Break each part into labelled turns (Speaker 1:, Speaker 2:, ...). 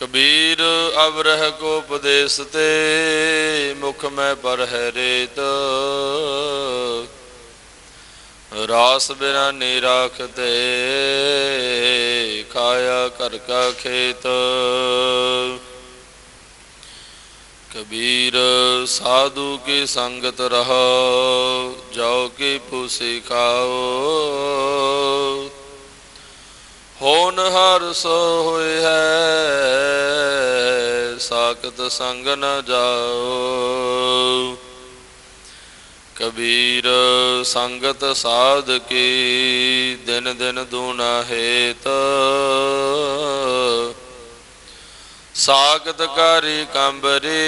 Speaker 1: ਕਬੀਰ ਅਵਰਹ ਕੋ ਉਪਦੇਸ ਤੇ, ਮੁਖ ਮੈਂ ਪਰ ਹੈ ਰੇਤ। ਰਾਸ ਬਿਨਾ ਨੀ ਰਾਖਤੇ, ਖਾਇਆ ਕਰ ਕਾ ਖੇਤ। ਕਬੀਰ, ਸਾਧੂ ਕੀ ਸੰਗਤ ਰਹੋ, ਜਾਓ ਕੀ ਪੂਸੀ ਖਾਓ। ਹੋਨ ਹਰ ਸੋ ਹੋਏ ਹੈ, ਸਾਖਤ ਸੰਗ ਨ ਜਾਓ। ਕਬੀਰ ਸੰਗਤ ਸਾਧ ਕੀ, ਦਿਨ ਦਿਨ ਦੂਣਾ ਹੇਤ। ਸਾਖਤ ਕਾਰੀ ਕੰਬਰੀ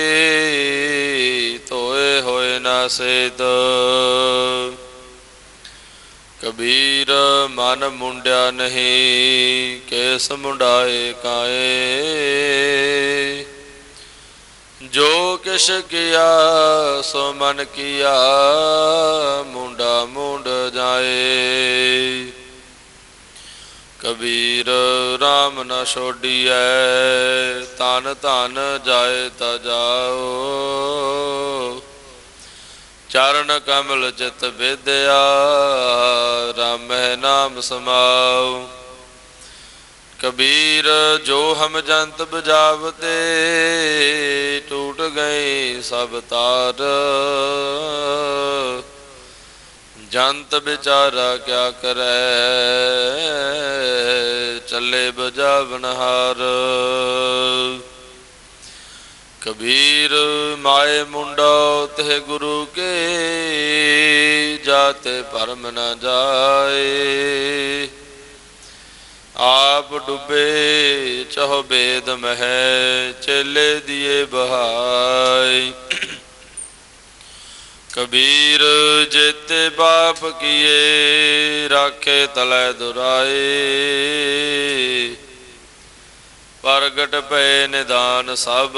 Speaker 1: ਤੋਏ ਹੋਏ ਨਾ ਸੇਤ। ਕਬੀਰ ਮਨ ਮੁੰਡਿਆ ਨਹੀਂ, ਕੇਸ ਮੁੰਡਾਏ ਕਾਏ। ਜੋ ਕਿਛ ਕੀਆ ਸੋ ਮਨ ਕੀਆ, ਮੁੰਡਾ ਮੁੰਡ ਜਾਏ। ਕਬੀਰ RAM ਨ ਛੋਡੀਐ ਤਨ ਧਨ ਜਾਏ ਤਾ ਜਾਓ। ਚਰਨ ਕਮਲ ਚਿਤ ਵਿਦਿਆ ਰਾਮਹਿ ਨਾਮ ਸਮਾਉ। ਕਬੀਰ ਜੋ ਹਮ ਜੰਤ ਬਜਾਵਤੇ ਟੂਟ ਗਏ ਸਭ ਤਾਰ। ਜੰਤ ਵਿਚਾਰਾ ਕਿਆ ਕਰੈ, ਚੱਲੇ ਬਜਾਵਨ ਹਾਰ। ਕਬੀਰ ਮਾਏ ਮੁੰਡਾ ਤੇ ਗੁਰੂ ਕੇ ਜਾਤੇ ਭਰਮ ਨ ਜਾਏ। ਆਪ ਡੁੱਬੇ ਚਹ ਬੇਦ ਮਹਿ, ਚੇਲੇ ਦੀਏ ਬਹਾਈ ਕਬੀਰ ਜੇਤੇ ਬਾਪ ਕੀਏ, ਰਾਖੇ ਤਲੈ ਦੁਰਾਏ। ਪ੍ਰਗਟ ਪਏ ਨਿਦਾਨ ਸਭ,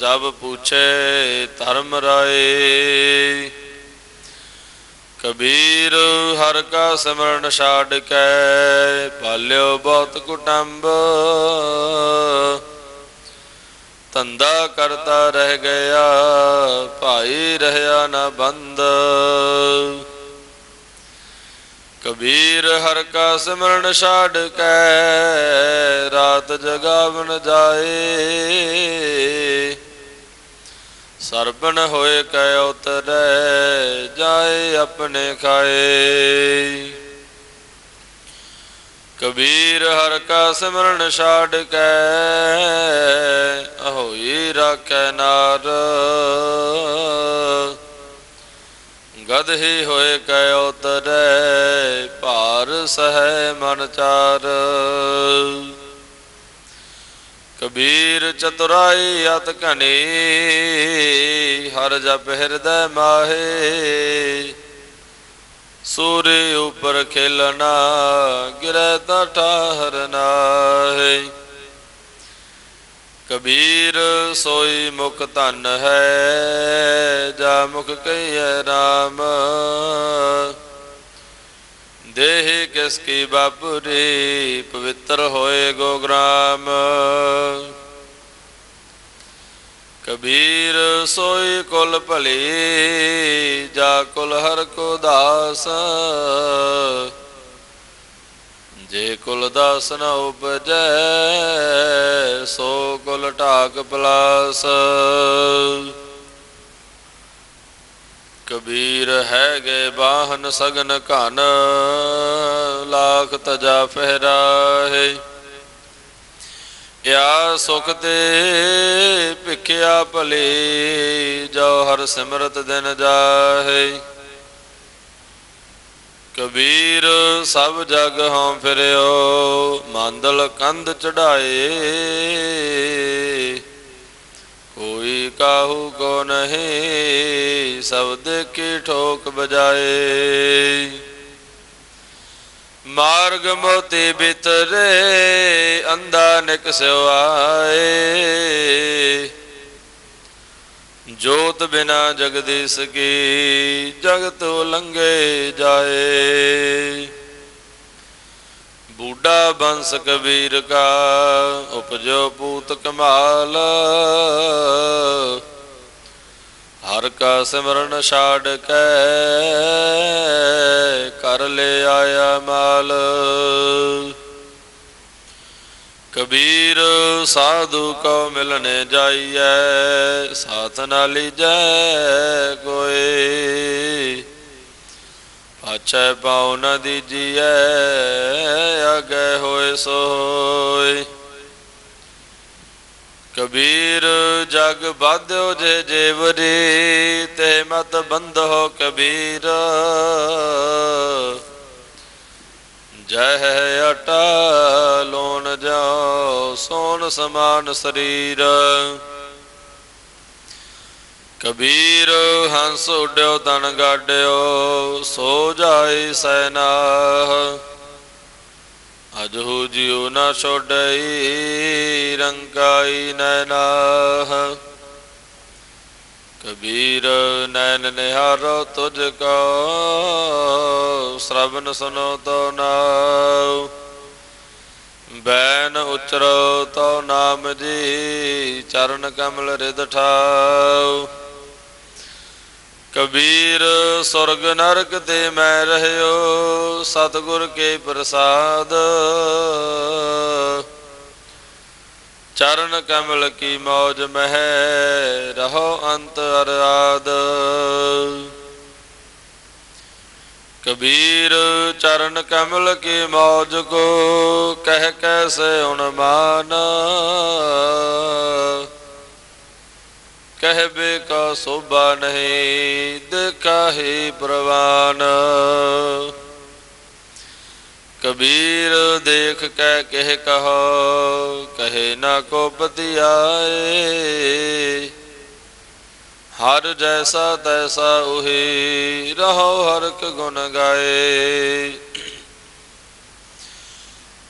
Speaker 1: ਜਬ ਪੁੱਛੇ ਧਰਮ ਰਾਏ। ਕਬੀਰ ਹਰ ਕਾ ਸਿਮਰਨ ਛਾੜ ਕੇ ਪਾਲਿਓ ਬਹੁਤ ਕੁਟੰਬ। ਧੰਦਾ ਕਰਤਾ ਰਹਿ ਗਿਆ, ਭਾਈ ਰਹਿਆ ਨਾ ਬੰਦ। ਕਬੀਰ ਹਰ ਕਾ ਸਿਮਰਨ ਛਾੜ ਕੈ ਰਾਤ ਜਗਾਵਨ ਜਾਏ। ਸਰਬਨ ਹੋਏ ਕੈ ਉਤਰੈ, ਜਾਏ ਆਪਣੇ ਖਾਏ। ਕਬੀਰ ਹਰ ਕਾ ਸਿਮਰਨ ਛਾੜ ਕੇ ਹੋਈ ਰਾਖੈ ਨਾਰ। ਗਦ ਹੀ ਹੋਏ ਕੈ ਉਤਰੈ, ਭਾਰ ਸਹਿ ਮਨ ਚਾਰ। ਕਬੀਰ ਚਤੁਰਾਈ ਅਤ ਘਨੀ, ਹਰ ਜਪ ਹਿਰਦੈ ਮਾਹੇ। ਸੂਰੇ ਉਪਰ ਖੇਲਣਾ, ਗਿਰੈ ਤਾਂ ਠਾਹਰ ਨਾਹੀ। ਕਬੀਰ ਸੋਈ ਮੁਖ ਧਨ ਹੈ, ਜਾ ਮੁਖ ਕਹੀਐ ਰਾਮ। ਦੇਹ ਕਿਸ ਕੀ ਬਾਪੁਰੀ ਪਵਿੱਤਰ ਹੋਏ ਗੋਗਰਾਮ ਕਬੀਰ ਸੋਈ ਕੁਲ ਭਲੀ, ਜਾ ਕੁਲ ਹਰ ਕੋ ਦਾਸ। ਜੇ ਕੁਲ ਦਾਸ ਨ ਉਪਜੈ, ਸੋ ਕੁਲ ਢਾਕ ਪਲਾਸ। ਕਬੀਰ ਹੈਗੇ ਬਾਹਨ ਸਗਨ ਘਨ, ਲਾਖ ਤਜਾ ਫਹਿਰਾਹੇ। ਯਾ ਸੁਖ ਤੇ ਭਿਖਿਆ ਭਲੇ, ਜੋ ਹਰ ਸਿਮਰਤ ਦਿਨ ਜਾਹੇ। ਕਬੀਰ ਸਭ ਜਗ ਹਉ ਫਿਰਿਓ, ਮੰਦਲ ਕੰਧ ਚੜਾਏ ਕੋਈ ਕਾਹੂ ਕੋ ਨਹੀਂ, ਸਭ ਦੇਖੀ ਠੋਕ ਬਜਾਏ। ਮਾਰਗ ਮੋਤੀ ਬਿਤਰੇ ਅੰਦਾ ਨਿਕਸਿਓ ਆਏ ਜੋਤ ਬਿਨਾ ਜਗਦੀਸ਼ ਕੀ, ਜਗਤ ਉਲੰਘੇ ਜਾਏ। ਬੂਢਾ ਬੰਸ ਕਬੀਰ ਕਾ ਉਪਜੋ ਪੂਤ ਕਮਾਲ। ਹਰ ਕਾ ਸਿਮਰਨ ਛਾੜ ਕੈ ਕਰ ਲੈ ਆਇਆ ਮਾਲ। ਕਬੀਰ ਸਾਧੂ ਕੋ ਮਿਲਨੇ ਜਾਈਐ, ਸਾਥ ਨਾ ਲੀਜੈ ਕੋਈ। ਪਾਛੈ ਪਾਉ ਨ ਦੀਜੀਐ ਅਗੇ ਹੋਏ ਸੋਈ ਕਬੀਰ ਜਗ ਬਾਧਿਓ ਜੇ ਜੇਵਰੀ, ਤੇ ਮਤ ਬੰਧੋ ਕਬੀਰ। ਜਹ ਅਟਾ ਲੋਨ ਜਾਓ ਸੋਨ ਸਮਾਨ ਸਰੀਰ। ਕਬੀਰ ਹੰਸ ਉਡਿਓ ਤਨ ਗਾਡਿਓ, ਸੋ ਜਾਈ ਸੈਨਾਹ। ਅਜਹੂ ਜਿਉ ਨਾ ਛੋੜਈ ਰੰਕਾਈ ਨੈਨਾਹ। ਕਬੀਰ ਨੈਣ ਨਿਹਾਰੋ, ਤੁਝ ਕੋ ਸ਼ਰਵਨ ਸੁਨੋ ਤੋ ਨਾਉ। ਬੈਨ ਉਚਰੋ ਤੋ ਨਾਮ ਜੀ, ਚਰਨ ਕਮਲ ਰਿਦ ਠਾਉ। ਕਬੀਰ ਸੁਰਗ ਨਰਕ ਤੇ ਮੈਂ ਰਹਿਓ, ਸਤਿਗੁਰ ਕੇ ਪ੍ਰਸਾਦ। ਚਰਨ ਕਮਲ ਕੀ ਮੌਜ ਮਹਿ, ਰਹੋ ਅੰਤ ਅਰਾਦ ਕਬੀਰ ਚਰਨ ਕਮਲ ਕੀ ਮੌਜ ਕੋ, ਕਹਿ ਕੈਸੇ ਉਨਮਾਨ। ਕਹਿਬੇ ਕਾ ਸੋਭਾ ਨਹੀਂ, ਦੇਖਾ ਹੀ ਪ੍ਰਵਾਨ। ਕਬੀਰ ਦੇਖ ਕੇ ਕਹਿ ਕਹੋ, ਕਹੇ ਨਾ ਕੋ ਬਤਿਆਏ ਹਰ ਜੈਸਾ ਤੈਸਾ ਉਹੀ ਰਹੋ ਹਰ ਕ ਗੁਣ ਗਾਏ।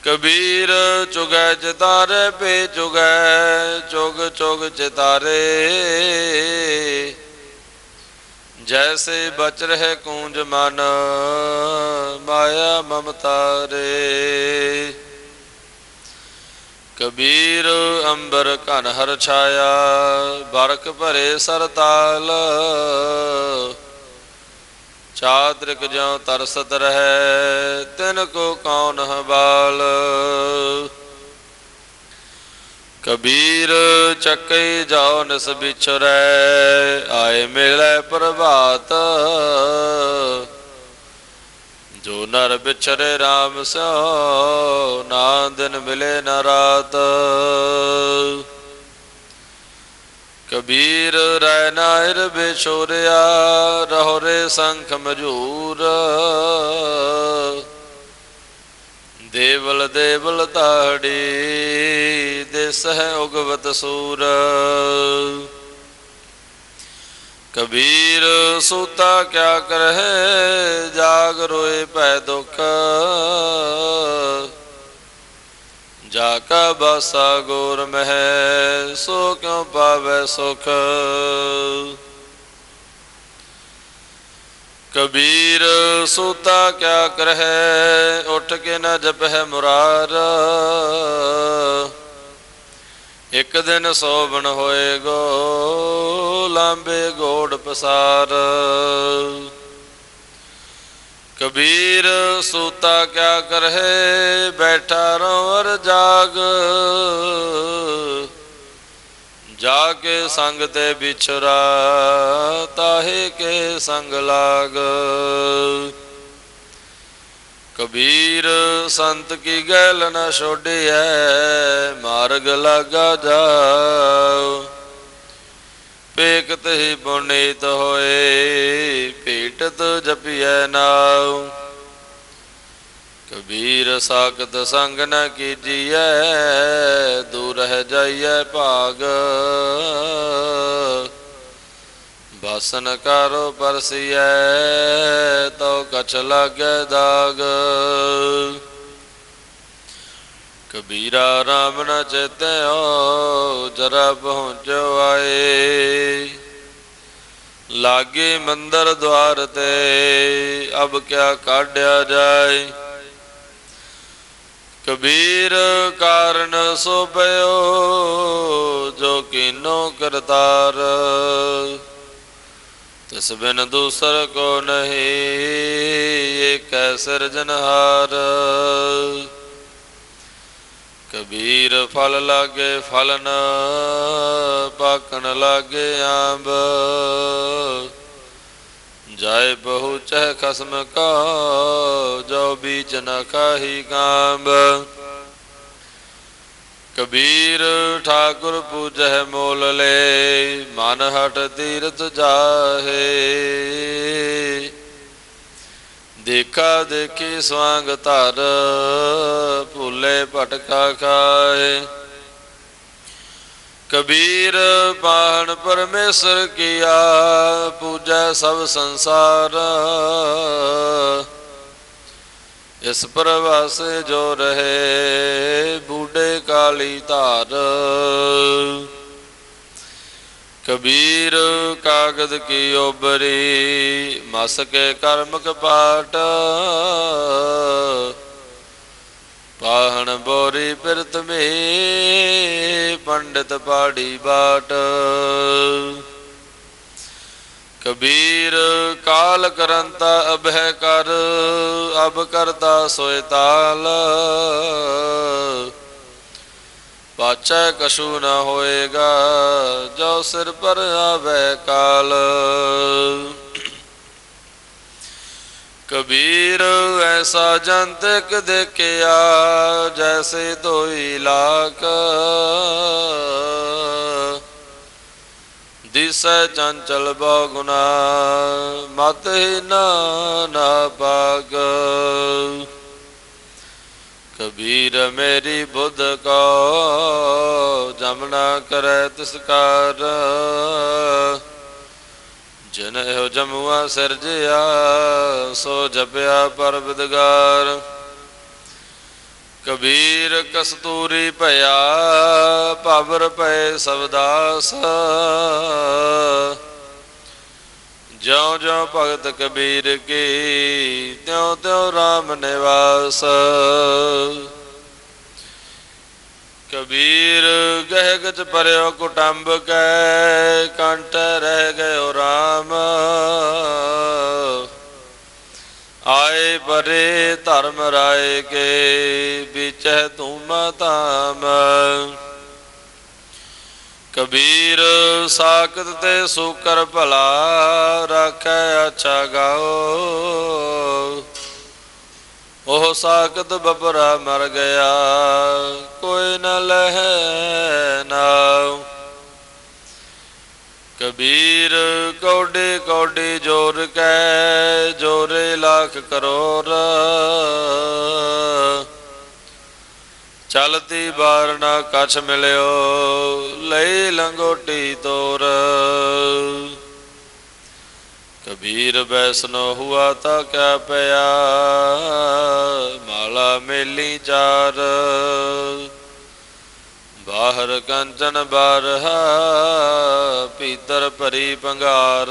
Speaker 1: ਕਬੀਰ ਚੁਗੈ ਚਿਤਾਰੇ, ਪੇ ਚੁਗੈ ਚੁਗ ਚੁਗ ਚਿਤਾਰੇ। ਜੈਸੇ ਬਚ ਰਹੇ ਕੂੰਜ ਮਨ, ਮਾਇਆ ਮਮਤਾਰੇ ਕਬੀਰ ਅੰਬਰ ਘਨ ਹਰ ਛਾਇਆ, ਬਰਕ ਭਰੇ ਸਰਤਾਲ। ਚਾਦਰਿਕ ਜਿਉ ਤਰਸਤ ਰਹੈ, ਤਿਨ ਕੋ ਕੌਣ ਹਵਾਲ ਕਬੀਰ ਚੱਕੇ ਜਾਉ ਨਿਸ ਵਿਛਰੈ ਆਏ ਮਿਲੈ ਪ੍ਰਭਾਤ। ਜੋ ਨਰ ਵਿਛਰੇ RAM ਸਿਓ ਨਾ ਦਿਨ ਮਿਲੇ ਨਾ ਰਾਤ। ਕਬੀਰ ਰਹਿ ਨਾਇਰ ਬਿਛੋਰਿਆ ਰਹੋ ਰੇ ਸੰਖ ਮਜੂਰ। ਦੇਵਲ ਦੇਵਲ ਤਾੜੀ, ਦਿਸ ਹੈ ਉਗਵਤ ਸੂਰ। ਕਬੀਰ ਸੂਤਾ ਕਿਆ ਕਰਹਿ, ਜਾਗ ਰੋਏ ਭੈ ਦੁਖ। ਜਾ ਕਾ ਬਾਸਾ ਗੋਰ ਮਹਿ, ਸੋ ਕਿਉ ਪਾਵੈ ਸੁਖ। ਕਬੀਰ ਸੂਤਾ ਕਿਆ ਕਰਹਿ, ਉੱਠ ਕੇ ਨ ਜਪਹਿ ਮੁਰਾਰ। ਇੱਕ ਦਿਨ ਸੋਭਣ ਹੋਏ ਗੋ, ਲਾਂਬੇ ਗੋੜ ਪਸਾਰ। ਕਬੀਰ ਸੂਤਾ ਕਿਆ ਕਰਹਿ, ਬੈਠਾ ਰੋਵਰ ਜਾਗ। ਜਾ ਕੇ ਸੰਗ ਤੇ ਵਿਛਰਾ, ਤਾਹੇ ਕੇ ਸੰਗ ਲਾਗ। ਕਬੀਰ ਸੰਤ ਕੀ ਗੈਲ ਨ ਛੋੜਿਐ, ਮਾਰਗ ਲਾਗਾ ਜਾਉ ਪੇਕਤ ਹੀ ਪੁਨੀਤ ਹੋਏ ਭੇਟਤ ਜਪਿਐ ਨਾਉ। ਕਬੀਰ ਸਾਖਤ ਸੰਗ ਨ ਕੀਜੀਐ ਦੂਰ ਰਹਿ ਜਾਈਐ ਭਾਗ। ਬਸਨ ਕਰੋ ਪਰਸੀਐ ਤੋ ਕਛ ਲਾਗੈ ਦਾਗ। ਕਬੀਰਾ ਰਾਮ ਨ ਚੇਤਿਓ, ਜਰਾ ਪਹੁੰਚੋ ਆਏ। ਲਾਗੇ ਮੰਦਰ ਦਵਾਰ ਤੇ, ਅਬ ਕਿਆ ਕਾਢਿਆ ਜਾਏ। ਕਬੀਰ ਕਾਰਨ ਸੋ ਪਇਓ ਜੋ ਕੀਨੋ ਕਰਤਾਰ। ਤਿਸ ਬਿਨ ਦੂਸਰ ਕੋ ਨਹੀਂ ਏਕੈ ਸਿਰਜਨਹਾਰ ਕਬੀਰ ਫਲ ਲਾਗੇ ਫਲ ਨ ਪਾਕਣ ਲਾਗੇ ਆਂਬ। ਜਾਏ ਬਹੁ ਚਹ ਖਸਮ ਕਾ, ਜੋ ਬੀਜ ਨ ਕਾਹੀ ਕਾਂਬ ਕਬੀਰ ਠਾਕੁਰ ਪੂਜਹਿ ਮੋਲ ਲੈ, ਮਨ ਹਟ ਤੀਰਥ ਜਾਹੇ। ਦੇਖਾ ਦੇਖੀ ਸਵਾੰਗ ਧਰ, ਭੁੱਲੇ ਭਟਕਾ ਖਾਏ। ਕਬੀਰ ਪਾਹਣ ਪਰਮੇਸ਼ਰ ਕੀਆ, ਪੂਜੈ ਸਭ ਸੰਸਾਰ। ਇਸ ਪ੍ਰਵਾਸੇ ਜੋ ਰਹੇ, ਬੂਢੇ ਕਾਲੀ ਧਾਰ। ਕਬੀਰ ਕਾਗਦ ਕੀ ਓਬਰੀ, ਮਸ ਕੇ ਕਰਮ ਕਪਾਟ ਪਾਹਣ ਬੋਰੀ ਪਿਰਤ ਮੇ ਪੰਡਿਤ ਪਾੜੀ ਬਾਟ। ਕਬੀਰ ਕਾਲ ਕਰੰਤਾ ਅਭੈ ਕਰ, ਅਬ ਕਰਤਾ ਸੋਇ ਤਾਲ। ਪਾਚੈ ਕਸ਼ੂ ਨ ਹੋਏਗਾ, ਜੋ ਸਿਰ ਪਰ ਆਵੇ ਕਾਲ। ਕਬੀਰ ਐਸਾ ਜੰਤਕ ਦੇਖਿਆ, ਜੈਸੇ ਦੋਈ ਲਾਕ। ਦਿਸੈ ਚੰਚਲ ਬਹੁਗੁਨਾ ਮਤ ਹੀ ਨਾ ਨਾ ਪਾਗ ਕਬੀਰ ਮੇਰੀ ਬੁੱਧ ਕੋ ਜਮਨਾ ਕਰੈ ਤਿਸਕਾਰ ਜਨ ਇਹੋ ਜਮੂਆ ਸਿਰਜਿਆ, ਸੋ ਜਪਿਆ ਪਰਬਦਗਾਰ। ਕਬੀਰ ਕਸਤੂਰੀ ਭਇਆ ਭਵਰ ਪਏ ਸਬਦਾਸ ਜਿਉ ਜਿਉ ਭਗਤ ਕਬੀਰ ਕੀ ਤਿਉ ਤਿਉ RAM ਨਿਵਾਸ। ਕਬੀਰ ਗਹਿ ਗਚ ਪਰਿਓ ਕੁਟੰਬ ਕੈ ਕੰਟ ਰਹਿ ਗਇਓ RAM ਆਏ ਪਰੇ ਧਰਮ ਰਾਏ ਕੇ, ਵਿਚਹਿ ਤੂਮ ਤਾਮ ਕਬੀਰ ਸਾਖਤ ਤੇ ਸੁਕਰ ਭਲਾ ਰਾਖੈ ਅੱਛਾ ਗਾਓ। ਉਹ ਸਾਖਤ ਬਪਰਾ ਮਰ ਗਿਆ, ਕੋਈ ਨ ਲਹਿ ਨਾ ਕਬੀਰ ਕੌਡੇ ਕੌਡੇ ਜੋਰ ਕੈ, ਜੋਰੇ ਲੱਖ ਕਰੋੜ ਚਲਤੀ ਬਾਰ ਨਾ ਕਛ ਮਿਲਿਓ, ਲਈ ਲੰਗੋਟੀ ਤੋਰ। ਕਬੀਰ ਬੈਸਨੋ ਹੁਆ ਤਾਂ ਕਿਆ ਪਿਆ, ਮਾਲਾ ਮੇਲੀ ਚਾਰ। ਬਾਹਰ ਕੰਚਨ ਬਾਰਹਾ ਭੀਤਰ ਭਰੀ ਪੰਗਾਰ।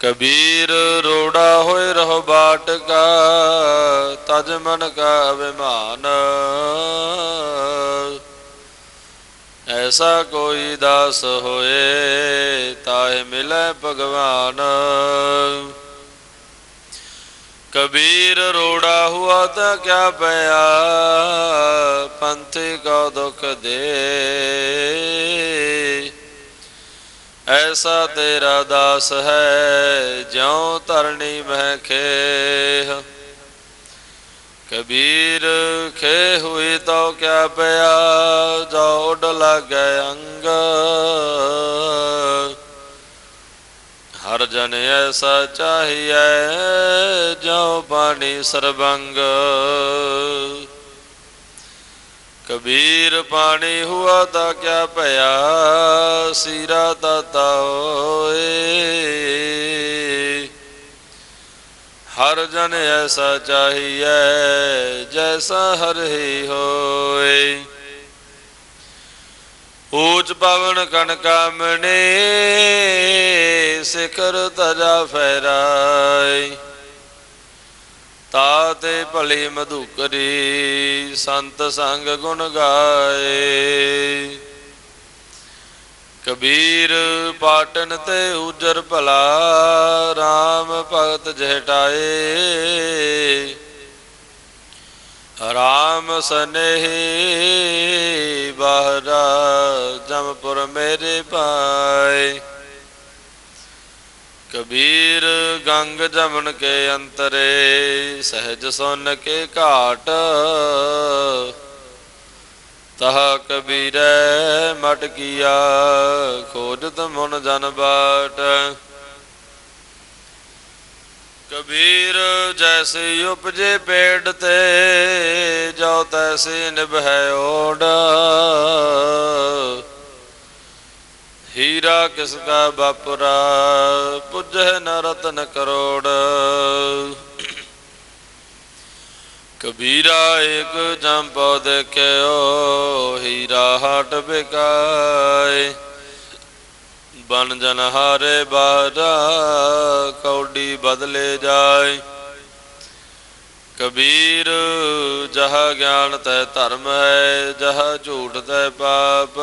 Speaker 1: ਕਬੀਰ ਰੋੜਾ ਹੋਏ ਰਹੋ ਬਾਟ ਕਾ ਤਜ ਮਨ ਕਾ ਅਭਿਮਾਨ। ਐਸਾ ਕੋਈ ਦਾਸ ਹੋਏ ਤਾਹਿ ਮਿਲੇ ਭਗਵਾਨ। ਕਬੀਰ ਰੋੜਾ ਹੁਆ ਤਾਂ ਕਿਆ ਪਿਆ? ਪੰਥੀ ਕੋ ਦੁਖ ਦੇ। ਐਸਾ ਤੇਰਾ ਦਾਸ ਹੈ, ਜਿਉ ਧਰਣੀ ਮਹਿ ਖੇਹ। ਕਬੀਰ ਖੇ ਹੋਈ ਤੋ ਕਿਆ ਪਿਆ? ਜੋ ਉਡ ਲਾਗੈ ਅੰਗ। ਹਰ ਜਨ ਐਸਾ ਚਾਹੀਐ, ਜੋ ਪਾਣੀ ਸਰਬੰਗ। ਕਬੀਰ ਪਾਣੀ ਹੁਆ ਤਾਂ ਕਿਆ ਭਇਆ, ਸੀਰਾ ਦਾਤਾ ਹੋਏ। ਹਰ ਜਨ ਐਸਾ ਚਾਹੀਐ, ਜੈਸਾ ਹਰ ਹੀ ਹੋਏ। ਊਚ ਪਵਨ ਕਣ ਕਾਮਣੇ ਸਿਖਰ ਤਜਾ ਫੈਰਾਈ ਤਾ ਤੇ ਭਲੀ ਮਧੁਕਰੀ, ਸੰਤ ਸੰਗ ਗੁਣ ਗਾਏ। ਕਬੀਰ ਪਾਟਨ ਤੇ ਉਜਰ ਭਲਾ RAM ਭਗਤ ਜਹਟਾਏ। ਰਾਮ ਸਨੇਹੀ ਬਾਹਰਾ ਜਮਪੁਰ ਮੇਰੇ ਪਾਏ ਕਬੀਰ ਗੰਗ ਜਮਨ ਕੇ ਅੰਤਰੇ, ਸਹਿਜ ਸੁਨ ਕੇ ਘਾਟ। ਤਹ ਕਬੀਰੈ ਮਟ ਕੀਆ, ਖੋਜਤ ਮਨ ਜਨ ਬਾਟ। ਕਬੀਰ ਜੈਸੇ ਉਪਜੇ ਪੇੜ ਤੇ ਜੋ ਤੈਸੇ ਨਿਭੈ ਓੜ। ਹੀਰਾ ਕਿਸ ਕਾ ਬਾਪੁਰਾ ਪੁੱਜੈ ਨ ਰਤਨ ਕਰੋੜ। ਕਬੀਰਾ ਏਕ ਜੰਪੋ ਦੇਖਿਓ, ਹੀਰਾ ਹਟ ਬਿਕਾਏ ਬਨ ਜਨ ਹਾਰੇ ਬਾਰਾ ਕੌਡੀ ਬਦਲੇ ਜਾਏ। ਕਬੀਰ, ਜਹ ਗਿਆਨ ਤੈ ਧਰਮ ਹੈ, ਜਹ ਝੂਠ ਤੈ ਪਾਪ।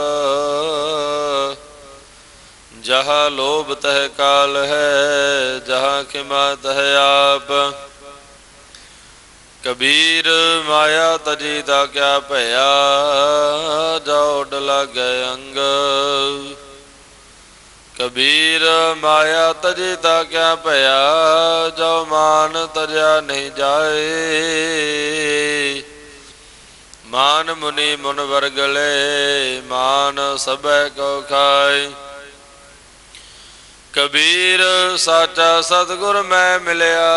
Speaker 1: ਜਹ ਲੋਭ ਤਹ ਕਾਲ ਹੈ, ਜਹ ਖਿਮਾ ਤਹ ਆਪ। ਕਬੀਰ, ਮਾਇਆ ਤਜੀ ਦਾ ਕਿਆ ਭਇਆ, ਜੋੜ ਗਏ ਅੰਗ। ਕਬੀਰ ਮਾਇਆ ਤਜੀ ਤਾ ਕਿਆ ਭਇਆ, ਜੋ ਮਾਨ ਤਜਿਆ ਨਹੀਂ ਜਾਏ। ਮਾਨ ਮੁਨੀ ਮੁਨ ਵਰਗਲੇ ਮਾਨ ਸਭੈ ਕੋ ਖਾਏ। ਕਬੀਰ ਸਾਚਾ ਸਤਗੁਰ ਮੈਂ ਮਿਲਿਆ,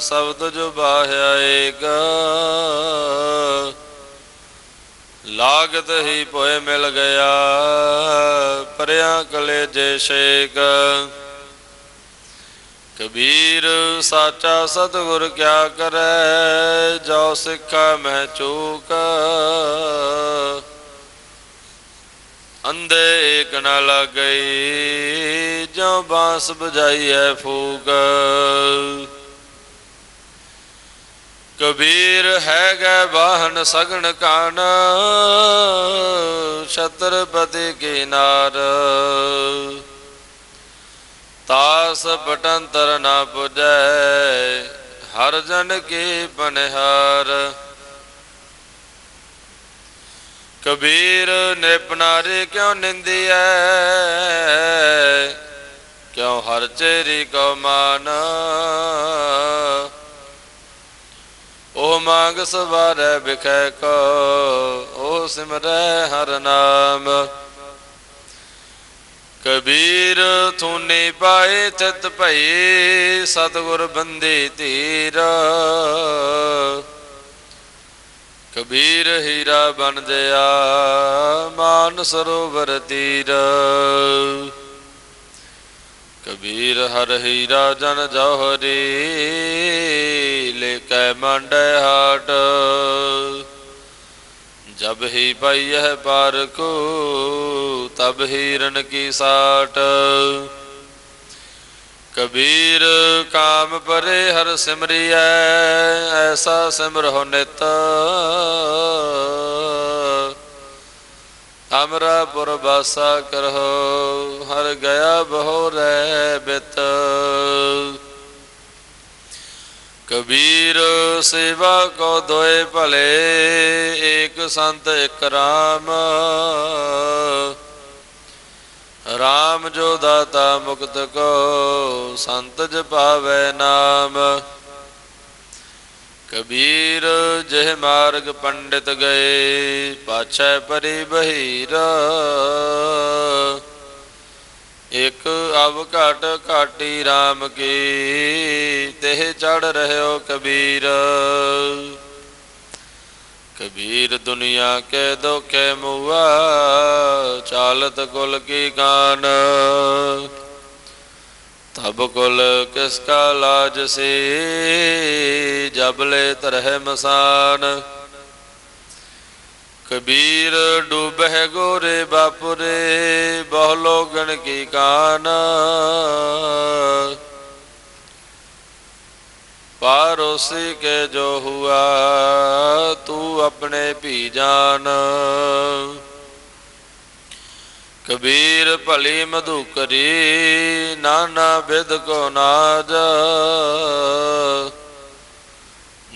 Speaker 1: ਸ਼ਬਦ ਜੋ ਬਾਹਿਆ ਏਕ। ਲਾਗਤ ਹੀ ਪੋਏ ਮਿਲ ਗਿਆ, ਪਰਿਆ ਕਲੇਜੇ ਸ਼ੇਕ। ਕਬੀਰ ਸਾਚਾ ਸਤਗੁਰ ਕਿਆ ਕਰੈ, ਜੋ ਸਿੱਖਾ ਮਹਿ ਚੂਕ। ਅੰਧੇ ਏਕ ਨ ਲਗਈ ਜੋ ਬਾਂਸ ਬਜਾਈਐ ਫੂਕ। ਕਬੀਰ ਹੈ ਗੈ ਵਾਹਨ ਸਗਣ ਕਾਨ, ਛਤਰਪਤੀ ਕੀ ਨਾਰ। ਤਾਸ ਪਟੰਤਰ ਨਾ ਪੁਜੈ, ਹਰ ਜਨ ਕੀ ਪਨਹਾਰ ਕਬੀਰ ਨਿਪਨਾਰੇ ਕਿਉ ਨਿੰਦੀਐ? ਕਿਉ ਹਰ ਚੇਰੀ ਕੋ ਮਾਨ? ਮੰਗ ਸਵਾਰੈ ਬਿਖੈ ਕੋ ਉਹ ਸਿਮਰੈ ਹਰ ਨਾਮ। ਕਬੀਰ ਥੂਨੇ ਪਾਏ ਚਿਤ ਭਈ, ਸਤਗੁਰ ਬੰਦੇ ਧੀਰ। ਕਬੀਰ ਹੀਰਾ ਬਣ ਜਿਆ, ਮਾਨ ਸਰੋਵਰ ਤੀਰ। ਕਬੀਰ ਹਰ ਹੀਰਾ ਜਨ ਜੋਹਰੀ ਲੈ ਕੈ ਮੰਡੈ ਹਾਟ। ਜਬ ਹੀ ਪਈਐ ਪਰ ਕੋ ਤਬ ਹੀਰਨ ਕੀ ਸਾਟ। ਕਬੀਰ ਕਾਮ ਪਰੇ ਹਰ ਸਿਮਰਿਐ, ਐਸਾ ਸਿਮਰਹੁ ਨਿਤ। ਅਮਰਾ ਪੁਰ ਬਾਸਾ ਕਰਹੁ, ਹਰ ਗਿਆ ਬਹੁ ਰਹਿ ਬਿਤ। ਕਬੀਰ ਸੇਵਾ ਕੋ ਦੋਏ ਭਲੇ, ਏਕ ਸੰਤ ਇਕ ਰਾਮ। ਰਾਮ ਜੋ ਦਾਤਾ ਮੁਕਤ ਕੋ, ਸੰਤ ਜਪਾਵੇ ਨਾਮ। ਕਬੀਰ ਜਿਹ ਮਾਰਗ ਪੰਡਿਤ ਗਏ, ਪਾਛੈ ਪਰੀ ਬਹੀਰ। ਇਕ ਅਵ ਘਟ ਘਾਟੀ RAM ਕੀ, ਤਿਹ ਚੜ ਰਹਿਓ ਕਬੀਰ। ਕਬੀਰ ਦੁਨੀਆ ਕੇ ਦੁਖੇ ਮੁਆ, ਚਾਲਤ ਕੁਲ ਕੀ ਕਾਨ ਤਬ ਕੁਲ ਕਿਸ ਕਾ ਲਾਜ ਸੇ ਜਬਲੇ ਤਰਹਿ ਮਸਾਨ। ਕਬੀਰ ਡੁਬਹਿ ਗੋਰੇ ਬਾਪੁਰੇ, ਬਹੁ ਲੋਗਣ ਕੀ ਕਾਨ। ਪਾਰੋਸੀ ਕੇ ਜੋ ਹੁਆ, ਤੂੰ ਆਪਣੇ ਭੀ ਜਾਨ। ਕਬੀਰ ਭਲੇ ਮਧੂ ਕਰੇ ਨਾਨਾ ਵਿਦ ਕੋ ਨਾਜ।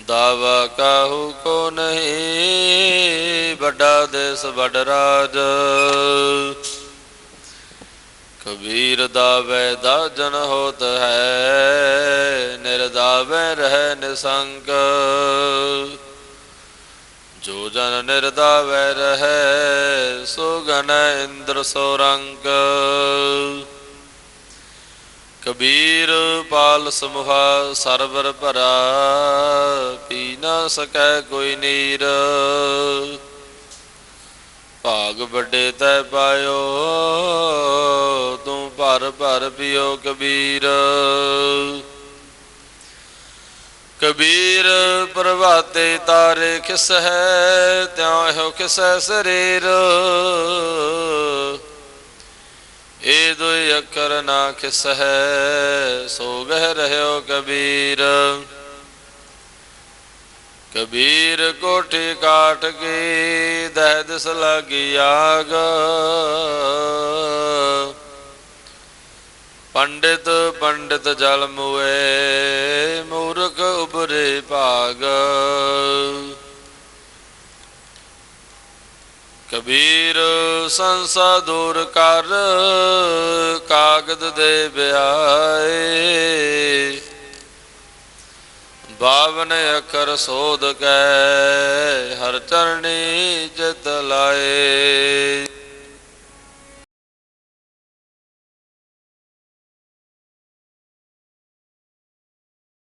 Speaker 1: ਦਾਵਾ ਕਾਹੂ ਕੋ ਨਹੀਂ, ਵੱਡਾ ਦੇਸ ਵੱਡ ਰਾਜ। ਕਬੀਰ ਦਾ ਵੈ ਦਾ ਜਨ ਹੋਤ ਹੈ, ਨਿਰਦਾਵੇ ਰਹਿ ਨਿਸੰਗ। ਜੋ ਜਨ ਨਿਰਦਾ ਵੈ ਰਹੈ, ਸੋ ਗਨ ਇੰਦਰ ਸੋ ਰੰਗ ਕਬੀਰ ਪਾਲ ਸਮੂਹਾ ਸਰਵਰ ਭਰਾ, ਪੀ ਨਾ ਸਕੈ ਕੋਈ ਨੀਰ। ਭਾਗ ਵੱਡੇ ਤੈ ਪਾਇਓ, ਤੂੰ ਭਰ ਭਰ ਪਿਓ ਕਬੀਰ। ਕਬੀਰ ਪ੍ਰਭਾਤੇ ਤਾਰੇ ਖਿਸ ਹੈ, ਤਿਉ ਇਹੋ ਕਿਸੈ ਸਰੀਰ। ਏ ਦੁਇ ਅੱਖਰ ਨਾ ਖਿਸ ਹੈ, ਸੋ ਗਹਿ ਰਹਿਓ ਕਬੀਰ। ਕਬੀਰ ਕੋਠੀ ਕਾਟ ਕੇ ਦਹਿ ਦਿਸ ਲਾਗੀ ਆਗ। ਪੰਡਿਤ ਪੰਡਿਤ ਜਲ ਮੁਏ ਮੂਰਖ ਉਬਰੇ ਭਾਗ। ਕਬੀਰ ਸੰਸਾ ਦੂਰ ਕਰ, ਕਾਗਦ ਦੇ ਬਿਆਏ ਬਾਵਨ ਅੱਖਰ ਸੋਧ ਕੈ, ਹਰ ਚਰਣੀ ਚਿਤ ਲਾਏ।